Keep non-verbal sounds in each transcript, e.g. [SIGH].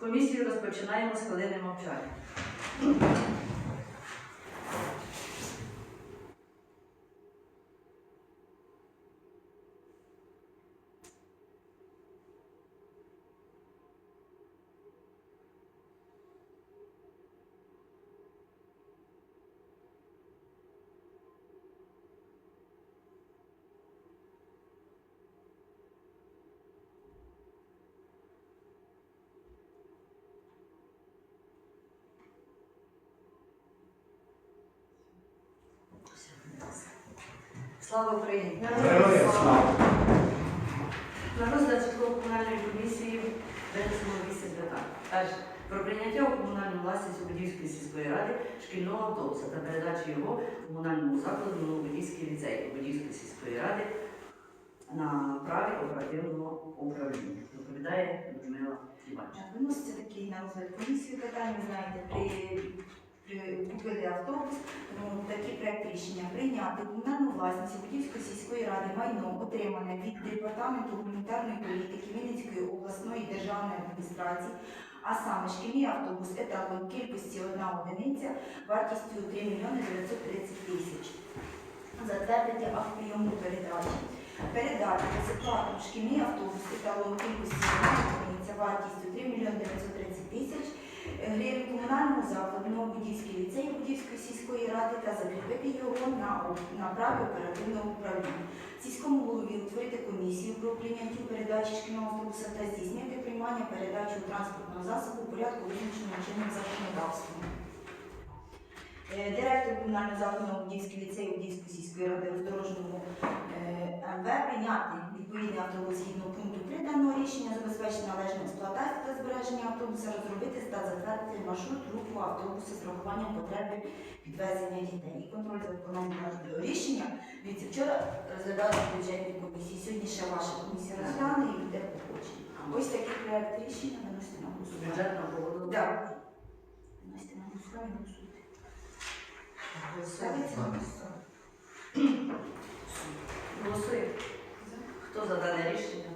Комісію розпочинаємо з хвилини мовчання. Слава Україні! На розгляд житлово-комунальної комісії винесено 8 питань. Перше. Про прийняття у комунальну власність Ободівської сільської ради шкільного автобуса та передачу його комунальному закладу Новободівський ліцей Ободівської сільської ради на праві оперативного управління. Доповідає Людмила. Так, Виноситься такий на розгляд комісії питання, знаєте, при купили автобус, тому такий проект рішення прийняти комунальну власність Будівської сільської ради майно, отримане від департаменту гуманітарної політики Вінницької обласної державної адміністрації, а саме шкільний автобус еталон кількості одна одиниця вартістю 3 мільйони 930 тисяч. Затвердити акт прийому передачі. Передати безоплатно шкільний автобус еталон кількості одна одиниця вартістю 3 мільйони 930 тисяч гривень комунальному закладу Новобудівський ліцей Будівської сільської ради та закріпити його на, на праві оперативного управління. Сільському голові утворити комісію про прийняття передачі шкільного автобуса та здійснити приймання передачу транспортного засобу у порядку визначеному чинним законодавством. Е, Директор комунального закладу Новобудівський ліцей Будівської сільської ради роздорожному МВ прийняти відповідний автобус згідно пункту 3 даного рішення, забезпечити належну експлуатацію та збереження автобуса, розробити та затвердити маршрут руху автобуса з врахуванням потреби підвезення дітей. І контроль за виконанням даного рішення. Дивіться, вчора розглядали в бюджетній комісії, сьогодні ще ваша комісія розгляне і буде погодження. Ось такий проект рішення виносите на голосування. Бюджетна погода. Так. Виносите на голосування, голосуйте. Ставиться на голосування. Голосуємо. Хто за дане рішення?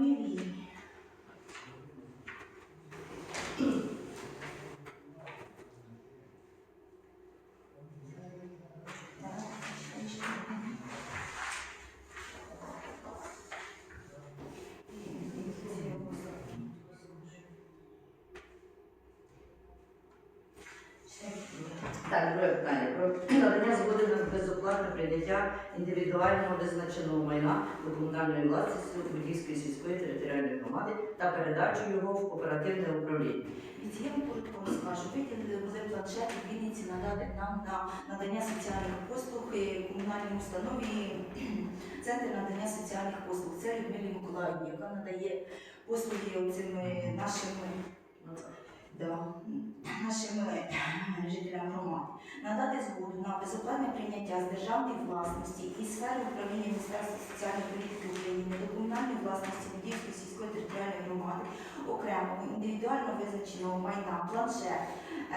Свої фамілії. Так, друге питання. Про надання згоди на безоплатне прийняття індивідуального визначеного майна до комунальної власності Будівської сільської територіальної громади та передачу його в оперативне управління. Дивіться, Я коротко розкажу. Виділили були планшети в Вінниці надати нам на надання соціальних послуг е, комунальній установі [CLEARS THROAT] Центр надання соціальних послуг. Це Людмилі Миколаївні, яка надає послуги цим е, нашим Ну, так. да, нашим е, жителям громади. Надати згоду на безоплатне прийняття з державної власності і сфери управління Міністерства соціальної політики України до комунальної власності Будівської сільської територіальної громади окремого індивідуально визначеного майна планшет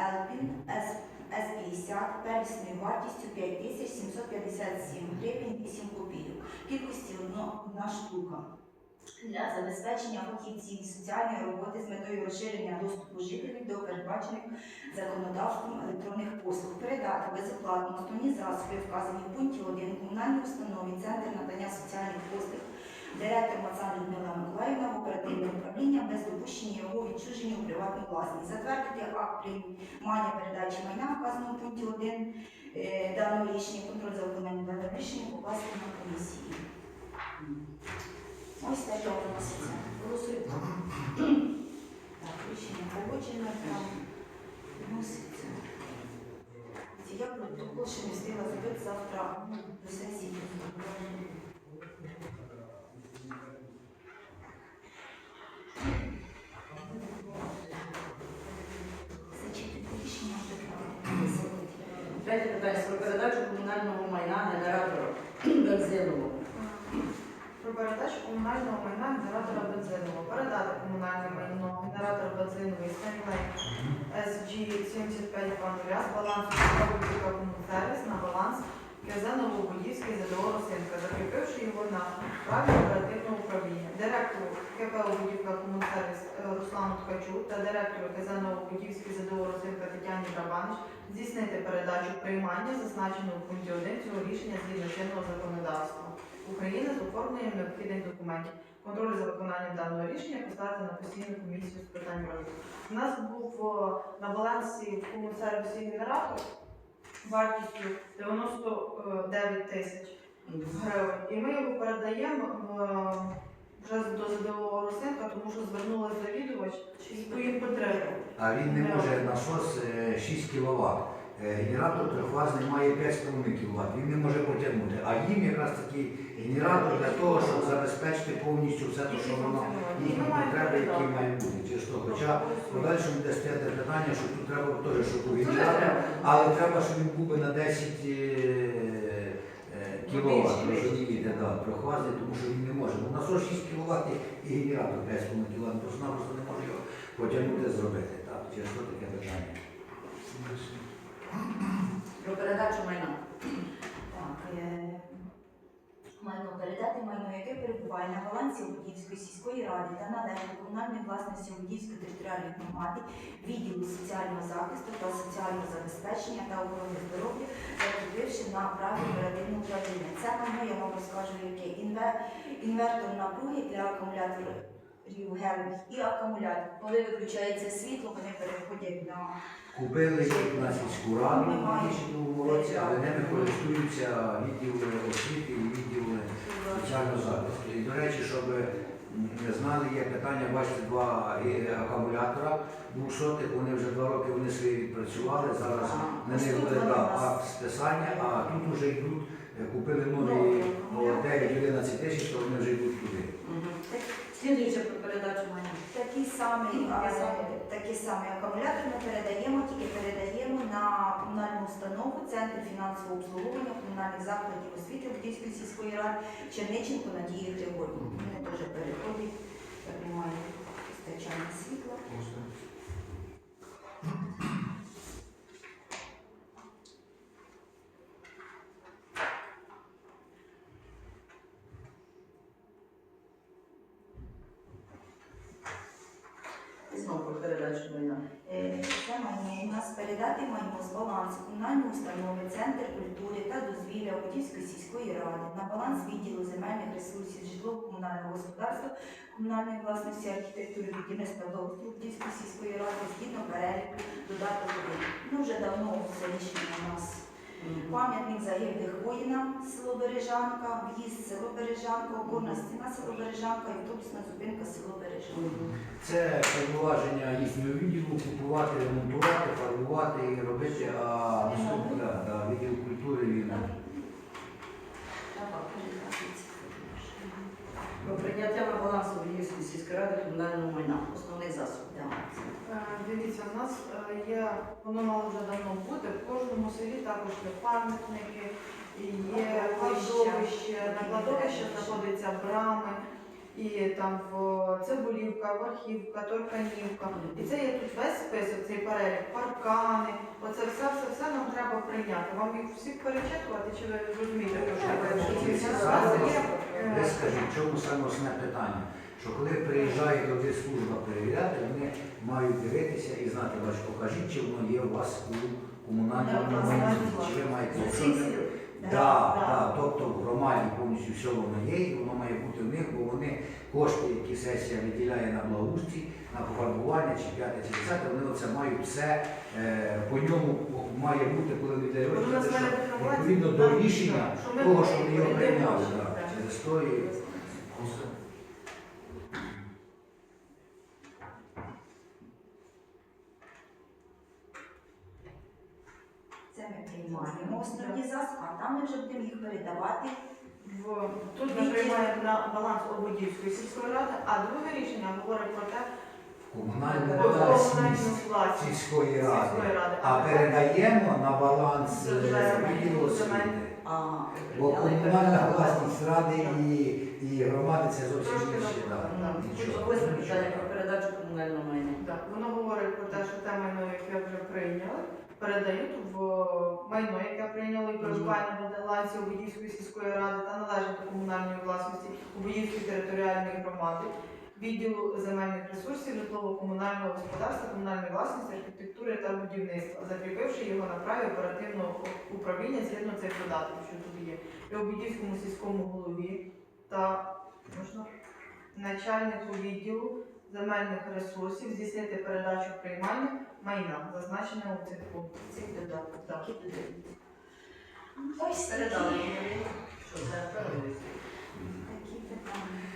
Елпін С С50 первісною вартістю 5757 гривень 8 копійок. Кількості одна штука. Для забезпечення фахівців соціальної роботи з метою розширення доступу жителів до передбачених законодавством електронних послуг, передати безоплатно основні засоби, вказані в пункті 1 комунальній установі Центр надання соціальних послуг, директор Мацан Людмила Миколаївна в оперативне управління без допущення його відчуження у приватну власність. Затвердити акт приймання передачі майна, вказаного в пункті 1 е, даного рішення, контроль за виконанням даного рішення покласти на комісії. Ось таке вноситься. Голосуємо. Так, рішення погоджено, там вноситься. Я протокол ще не встигла зробити завтра до сесії. Третє питання про передачу комунального майна генератора бензинового. Передачу комунального майна генератора бензинового. Передати комунальне майно генератора бензинової Stanley SG75 Пандуля з балансу Комунсервіс на баланс Казаново-Будівський ЗДО Росинка, закріпивши його на праві оперативного управління, директору КП «Будівка Комунсервіс» е, Руслану Ткачу та директору КЗ Новобудівський ЗДО Росинка Тетяні Драбанич здійснити передачу приймання, зазначеного в пункті 1 цього рішення згідно чинного законодавства України з оформленням необхідних документів. Контроль за виконанням даного рішення поставити на постійну комісію з питань розвитку. У нас був о, на балансі в комунсервісі генератор вартістю 99 тисяч гривень. І ми його передаємо в, вже до ЗДО Росинка, тому що звернулася завідувач з своїм потребам. А він не може насос е, 6 кВт. Генератор трьохфазний має 5,5 кВт. Він не може потягнути. А їм якраз такий генератор для того, щоб забезпечити повністю все те, що воно їхні потреби, які мають бути. Чи що? Хоча в подальшому буде стояти питання, що тут треба теж, щоб був генератор, але треба, щоб він був би на 10 кВт, розумієте, да, трьохфазний, тому що він не може. Ну, насос 6 кВт і генератор 5,5 кВт, просто-напросто не може його потягнути зробити. Так, через що таке питання? Про передачу майна. Так, е, майно передати майно, яке перебуває на балансі Ободівської сільської ради та до комунальної власності Ободівської територіальної громади, відділу соціального захисту та соціального забезпечення та охорони здоров'я, закріпивши на праві оперативного управління. Це майно, я вам розкажу, яке інве- інвертор напруги для акумуляторів гелевих і акумулятор. Коли виключається світло, вони переходять на Купили їх на сільську раду в 2002 році, але ними користуються відділ освіти і відділ соціального захисту. І, до речі, щоб не знали, є питання, бачите, два е, акумулятора двохсотих, вони вже два роки вони свої відпрацювали, зараз на них буде да, акт списання, а тут вже йдуть, е, купили нові о, 9-11 тисяч, то вони вже йдуть туди. Слідуюче про передачу майна. Такі самі, а, такі самі акумулятори ми передаємо, тільки передаємо на комунальну установу Центр фінансового обслуговування комунальних закладів освіти Львівської сільської ради Черниченко Надії Григорівні. Вони теж переходять, приймають постачання світла. І знову про передачу майна. Це майно нас передати майно з балансу комунальної установи Центр культури та дозвілля Будівської сільської ради на баланс відділу земельних ресурсів житлово-комунального господарства, комунальної власності архітектури будівництва Будівської сільської ради згідно переліку додаток 1. Ну вже давно це рішення у нас. Пам'ятник загиблих воїнам село Бережанка, в'їзд село Бережанка, опорна стіна село Бережанка і автобусна зупинка село Бережанка. Це повноваження їхнього відділу купувати, ремонтувати, фарбувати і робити, а да, відділ культури він Треба передати. Про прийняття на баланс Об'ївської сільської ради комунального майна. Основний засіб. Да. Е, Дивіться, у нас е, є, воно мало вже давно бути, в кожному селі також є пам'ятники, є кладовище, на кладовище знаходяться брами, і там в Цибулівка, Верхівка, Торканівка. І це є тут весь список, цей перелік, паркани, оце все, все, все нам треба прийняти. Вам їх всіх перечитувати, чи ви розумієте, що я кажу? Ці всі списки є, е, Ви скажіть, в чому саме основне питання? Що коли приїжджає туди служба перевіряти, вони мають дивитися і знати, бач, покажіть, чи воно є у вас у комунальному Да, власне, чи ви маєте. За Якщо всіх не- сіл. Да, Да. да, тобто в громаді повністю все воно є, і воно має бути в них, бо вони кошти, які сесія виділяє на благоустрій, на пофарбування чи п'яте чи десяте, вони оце мають все е, по ньому має бути, коли виділяє Воно що відповідно до рішення що ми того, що вони його прийняли. да. Через то і ми приймаємо основні засоби, а там ми вже будемо їх передавати. В тут ми приймаємо на баланс Ободівської сільської ради, а друге рішення говорить про те, власність власність сільської ради. сільської ради. А передаємо на баланс е, відділу освіти. Ага. Бо комунальна власність ради і, і громади це зовсім Трошки інше. да. Нічого. Ось питання про передачу комунального майна. Так, воно говорить про те, що те майно, яке вже прийняли, передають в майно, яке прийняли і перебуває на балансі Обидівської сільської ради та належить до комунальної власності Обидівської територіальної громади, відділу земельних ресурсів, житлово-комунального господарства, комунальної власності, архітектури та будівництва, закріпивши його на праві оперативного управління згідно цих додатків, що тут є, і Обидівському сільському голові та можна начальнику відділу земельних ресурсів здійснити передачу приймання майна, зазначеного у цих додатків. Так. Ось Передали. Що це? такі питання.